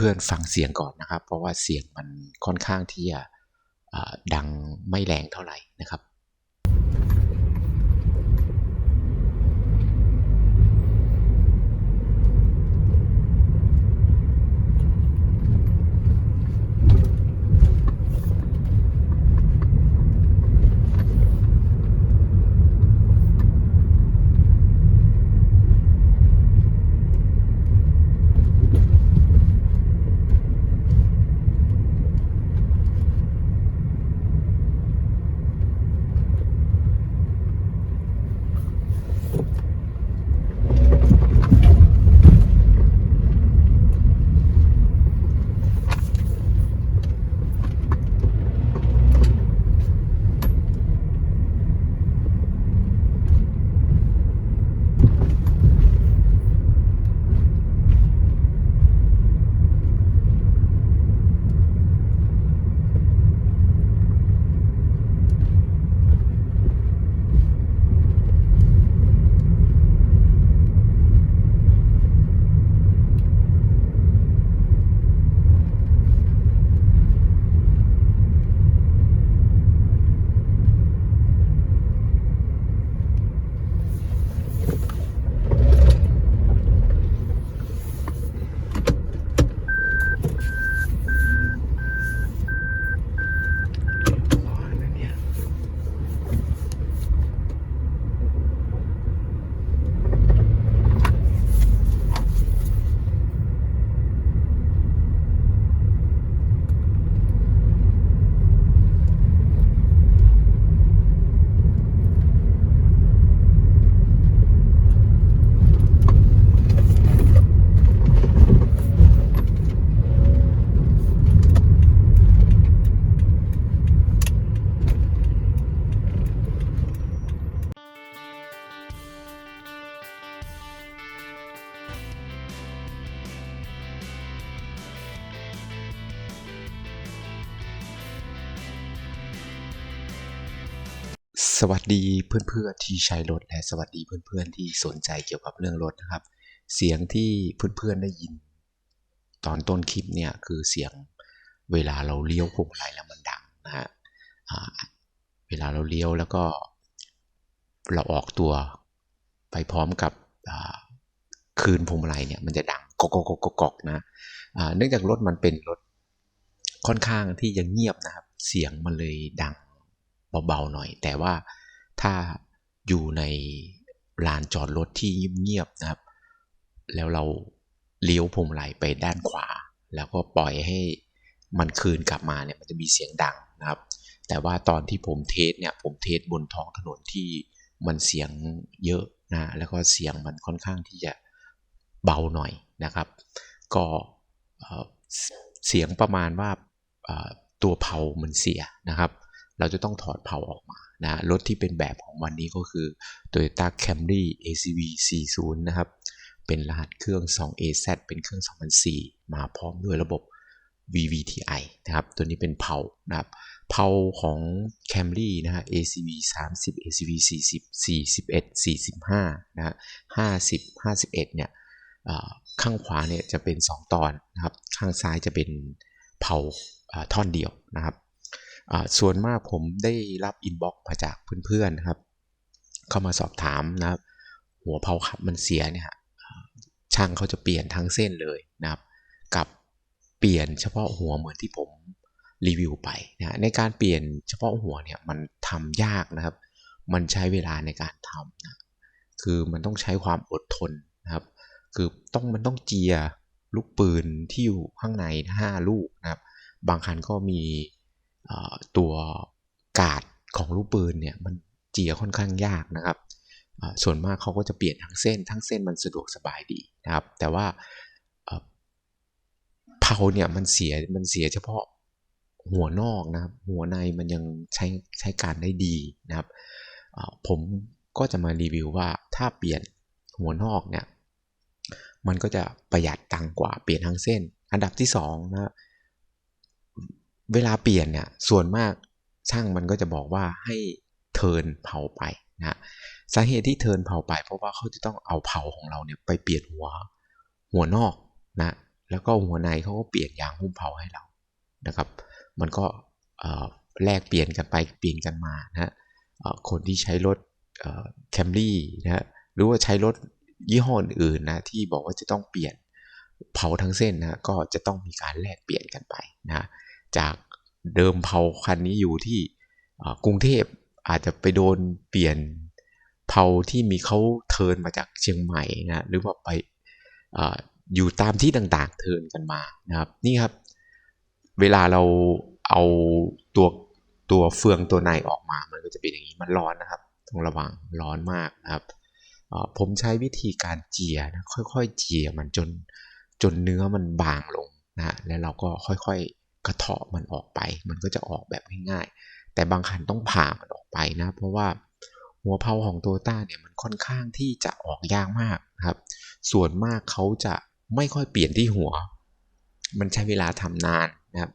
เพื่อนๆฟังเสียงก่อนนะครับ เพราะว่าเสียงมันค่อนข้างที่จะดังไม่แรงเท่าไหร่นะครับ สวัสดีเพื่อนๆที่ใช้รถและสวัสดีเพื่อนๆที่สนใจเกี่ยวกับเรื่องรถนะครับ เสียงที่เพื่อนๆได้ยิน ตอนต้นคลิปเนี่ยคือเสียงเวลาเราเลี้ยวพวงมาลัยแล้วมันดังนะฮะเวลาเราเลี้ยวแล้วก็เราออกตัวไปพร้อมกับคืนพวงมาลัยเนี่ยมันจะดังกกกกกกนะเนื่องจากรถมันเป็นรถค่อนข้างที่ยังเงียบนะครับ เสียงมันเลยดัง เบาๆหน่อย แต่ว่าถ้าอยู่ในลานจอดรถที่เงียบๆนะครับ แล้วเราเลี้ยวพวงมาลัยไปด้านขวา แล้วก็ปล่อยให้มันคืนกลับมาเนี่ยมันจะมีเสียงดังนะครับ แต่ว่าตอนที่ผมเทสเนี่ยผมเทสบนท้องถนนที่มันเสียงเยอะนะแล้วก็เสียงมันค่อนข้างที่จะเบาหน่อยนะครับ ก็เสียงประมาณว่าตัวเผามันเสียนะครับ เราจะต้องถอดเผาออกมานะรถที่เป็นแบบของวันนี้ก็คือ Toyota Camry ACV 40 นะครับ เป็นรหัสเครื่อง 2AZ เป็นเครื่อง 2004 มาพร้อมด้วยระบบ VVTi นะครับ ตัวนี้เป็นเผานะครับ เผาของ Camry นะฮะ ACV 30 ACV 40 41 45 นะฮะ50 51 เนี่ยข้างขวาเนี่ยจะเป็น 2 ตอนนะครับ ข้างซ้ายจะเป็นเผาท่อนเดียวนะครับ ส่วนมากผมได้รับอินบ็อกซ์มาจากเพื่อนๆนะครับ เข้ามาสอบถามนะครับ หัวเพาขับมันเสียเนี่ยช่างเขาจะเปลี่ยนทั้งเส้นเลยนะครับ กับเปลี่ยนเฉพาะหัวเหมือนที่ผมรีวิวไปนะในการเปลี่ยนเฉพาะหัวเนี่ยมันทำยากนะครับ มันใช้เวลาในการทำนะคือมันต้องใช้ความอดทนนะครับ คือต้องมันต้องเจียลูกปืนที่อยู่ข้างใน 5 ลูกนะครับ บางคันก็มี ตัวกาดของลูกปืนเนี่ยมันเจียค่อนข้างยากนะครับ ส่วนมากเขาก็จะเปลี่ยนทั้งเส้น ทั้งเส้นมันสะดวกสบายดีนะครับ แต่ว่าเผาเนี่ยมันเสียมันเสียเฉพาะหัวนอกนะครับ หัวในมันยังใช้ใช้การได้ดีนะครับ ผมก็จะมารีวิวว่าถ้าเปลี่ยนหัวนอกเนี่ยมันก็จะประหยัดตังกว่าเปลี่ยนทั้งเส้น อันดับที่2นะ เวลาเปลี่ยนเนี่ยส่วนมากช่างมันก็จะบอกว่าให้เทินเผาไปนะสาเหตุที่เทินเผาไป เพราะว่าเขาจะต้องเอาเผาของเราเนี่ยไปเปลี่ยนหัวหัวนอกนะแล้วก็หัวในเขาก็เปลี่ยนยางหุ้มเผาให้เรานะครับ มันก็แลกเปลี่ยนกันไปเปลี่ยนกันมานะคนที่ใช้รถแคมรี่นะหรือว่าใช้รถยี่ห้ออื่นนะที่บอกว่าจะต้องเปลี่ยนเผาทั้งเส้นนะก็จะต้องมีการแลกเปลี่ยนกันไปนะ จากเดิมเผาคันนี้อยู่ที่กรุงเทพอาจจะไปโดนเปลี่ยนเผาที่มีเขาเทินมาจากเชียงใหม่นะหรือว่าไปออยู่ตามที่ต่างๆ เทินกันมานะครับ นี่ครับ เวลาเราเอาตัวตัวเฟืองตัวในออกมา มันก็จะเป็นอย่างนี้มันร้อนนะครับต้องระวังร้อนมากนะครับผมใช้วิธีการเจียนะค่อยๆเจียมันจนจนเนื้อมันบางลงนะแล้วเราก็ค่อยๆ กระเทาะมันออกไป มันก็จะออกแบบง่ายๆ แต่บางคันต้องผ่ามันออกไปนะ เพราะว่าหัวเพาของโตต้าเนี่ยมันค่อนข้างที่จะออกยากมากครับ ส่วนมากเขาจะไม่ค่อยเปลี่ยนที่หัว มันใช้เวลาทำนานนะครับ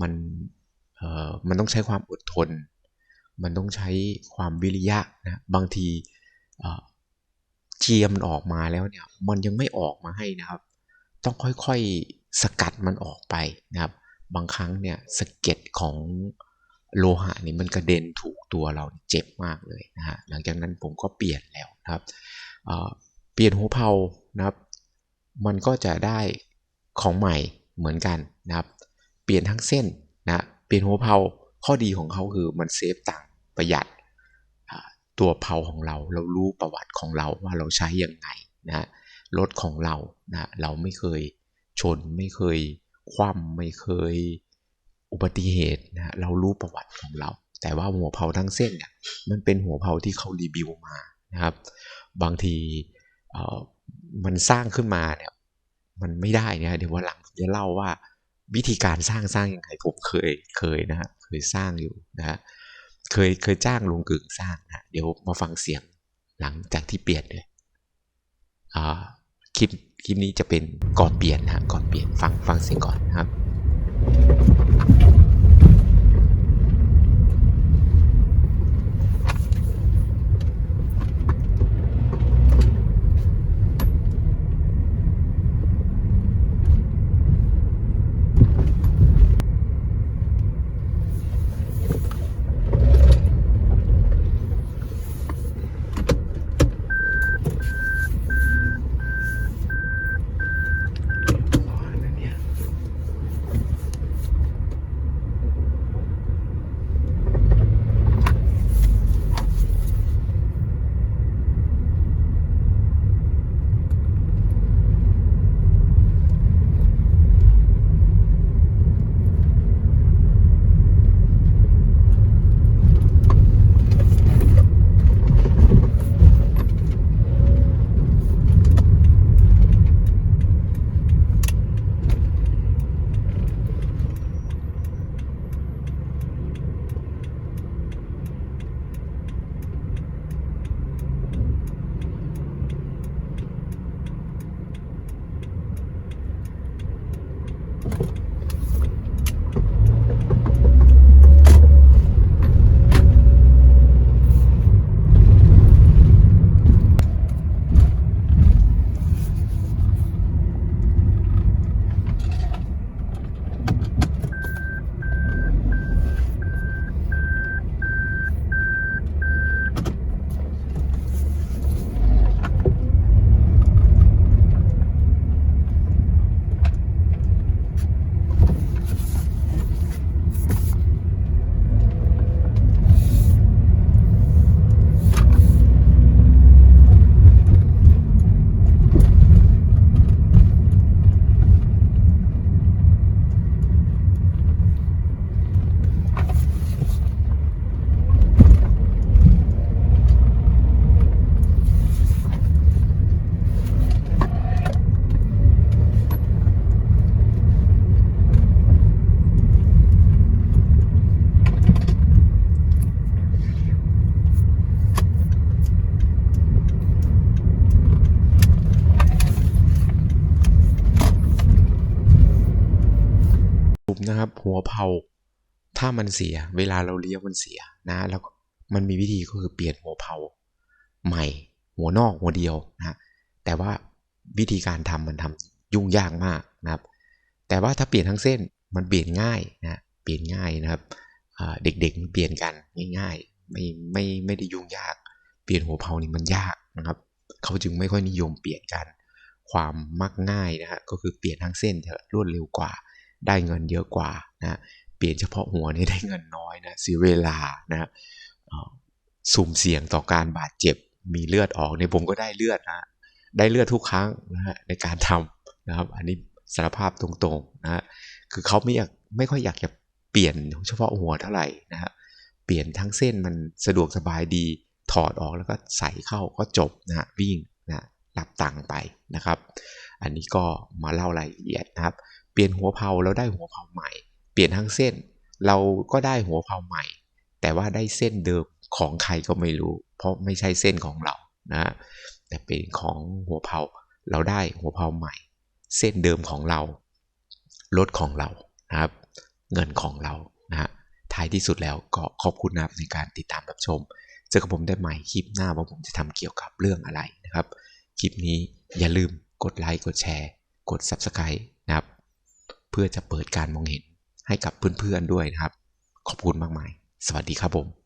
มันเอ่อมันต้องใช้ความอดทน มันต้องใช้ความวิริยะนะบางทีเจียมมันออกมาแล้วเนี่ยมันยังไม่ออกมาให้นะครับ ต้องค่อยๆสกัดมันออกไปนะครับ บางครั้งเนี่ยสะเก็ตของโลหะนี่มันกระเด็นถูกตัวเราเจ็บมากเลยนะฮะหลังจากนั้นผมก็เปลี่ยนแล้วครับเปลี่ยนหัวเพานะครับมันก็จะได้ของใหม่เหมือนกันนะครับเปลี่ยนทั้งเส้นนะเปลี่ยนหัวเพาข้อดีของเขาคือมันเซฟตังประหยัดตัวเพาของเราเรารู้ประวัติของเราว่าเราใช้ยังไงนะรถของเรานะเราไม่เคยชนไม่เคย คว่ำไม่เคยอุบัติเหตุนะเรารู้ประวัติของเรา แต่ว่าหัวเผาทั้งเส้นเนี่ยมันเป็นหัวเผาที่เขารีวิวมานะครับ บางทีมันสร้างขึ้นมาเนี่ยมันไม่ได้นะเดี๋ยววันหลังจะเล่าว่าวิธีการสร้างสร้างยังไงผมเคยเคยนะฮะเคยสร้างอยู่นะฮะเคยเคยจ้างลุงกึ่งสร้างนะเดี๋ยวมาฟังเสียงหลังจากที่เปลี่ยนเลยอ่าคลิป คลิปนี้จะเป็นก่อนเปลี่ยนนะก่อนเปลี่ยนฟังฟังเสียงก่อนนะครับ นะครับ หัวเผาถ้ามันเสีย เวลาเราเลี้ยวมันเสียนะแล้วมันมีวิธีก็คือเปลี่ยนหัวเผาใหม่ หัวนอกหัวเดียวนะแต่ว่าวิธีการทำมันทำยุ่งยากมากนะครับ แต่ว่าถ้าเปลี่ยนทั้งเส้นมันเปลี่ยนง่ายนะเปลี่ยนง่ายนะครับเด็กๆเปลี่ยนกันง่ายๆไม่ไม่ไม่ได้ยุ่งยาก เปลี่ยนหัวเพานี่มันยากนะครับ เขาจึงไม่ค่อยนิยมเปลี่ยนกัน ความมักง่ายนะฮะก็คือเปลี่ยนทั้งเส้นจะรวดเร็วกว่า ได้เงินเยอะกว่านะเปลี่ยนเฉพาะหัวนี่ได้เงินน้อยนะเสียเวลานะสุ่มเสี่ยงต่อการบาดเจ็บมีเลือดออกในผมก็ได้เลือดนะได้เลือดทุกครั้งนะฮะในการทำนะครับ อันนี้สารภาพตรงๆนะคือเขาไม่อยากไม่ค่อยอยากจะเปลี่ยนเฉพาะหัวเท่าไหร่นะฮะเปลี่ยนทั้งเส้นมันสะดวกสบายดีถอดออกแล้วก็ใส่เข้าก็จบนะฮะวิ่งนะรับตังค์ไปนะครับ อันนี้ก็มาเล่ารายละเอียดนะครับ เปลี่ยนหัวเพาแล้วได้หัวเพาใหม่ เปลี่ยนทั้งเส้น เราก็ได้หัวเพาใหม่ แต่ว่าได้เส้นเดิมของใครก็ไม่รู้ เพราะไม่ใช่เส้นของเรานะแต่เป็นของหัวเพาเราได้หัวเพาใหม่ เส้นเดิมของเรารถของเรานะครับ เงินของเรานะฮะท้ายที่สุดแล้วก็ขอบคุณนะครับในการติดตามรับชม เจอกับผมได้ใหม่คลิปหน้าว่าผมจะทำเกี่ยวกับเรื่องอะไรนะครับ คลิปนี้อย่าลืมกดไลค์กดแชร์ กด Subscribe นะครับเพื่อจะเปิดการมองเห็นให้กับเพื่อนๆด้วยนะครับ ขอบคุณมากมาย สวัสดีครับผม